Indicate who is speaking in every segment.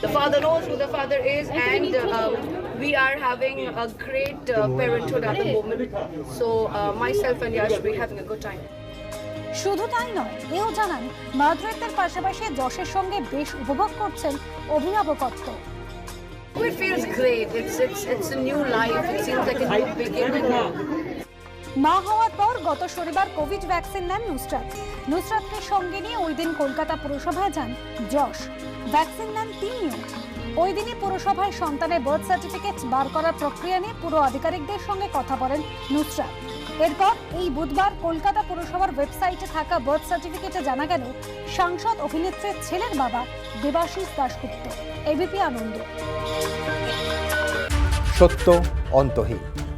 Speaker 1: The father knows who the father is, and um, we are having a great uh, parenthood at the moment. So uh, myself and Yash, we're having a good time.
Speaker 2: শুধু তাই নয় এও জানান মাদ্রাতের পাশাপাশি যশের সঙ্গে বেশ উপভোগ করছেন অভিভাবকত্ব
Speaker 1: It feels great. It's it's it's a new life. It seems like a new beginning.
Speaker 2: মা হওয়ার পর গত শনিবার কোভিড ভ্যাকসিন নেন নুসরাত। নুসরাতকে সঙ্গে নিয়ে ওই দিন কলকাতা পুরসভায় যান যশ। ভ্যাকসিন নেন তিনিও। ওই দিনই পুরসভায় সন্তানের বার্থ সার্টিফিকেট বার করার প্রক্রিয়া নিয়ে পুরো আধিকারিকদের সঙ্গে কথা বলেন নুসরাত। এরপর এই বুধবার কলকাতা পুরসভার ওয়েবসাইটে থাকা বার্থ সার্টিফিকেটে জানা গেল, সাংসদ অভিনেত্রীর ছেলের বাবা দেবাশিস দাশগুপ্ত এবিপি আনন্দ।
Speaker 3: সত্য অন্তহীন।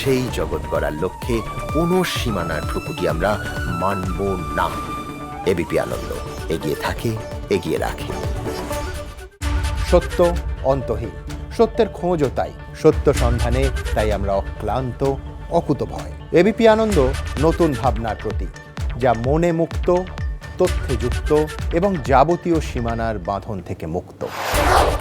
Speaker 4: সেই জগৎ গড়ার লক্ষ্যে কোনো সীমানার ঠুকুটি আমরা মানব না। এবিপি আনন্দ, এগিয়ে থাকে, এগিয়ে রাখে।
Speaker 3: সত্য অন্তহীন, সত্যের খোঁজও তাই। সত্য সন্ধানে তাই আমরা অক্লান্ত অকুতভয় এবিপি আনন্দ, নতুন ভাবনার প্রতীক, যা মনে মুক্ত, তথ্যে যুক্ত এবং যাবতীয় সীমানার বাঁধন থেকে মুক্ত।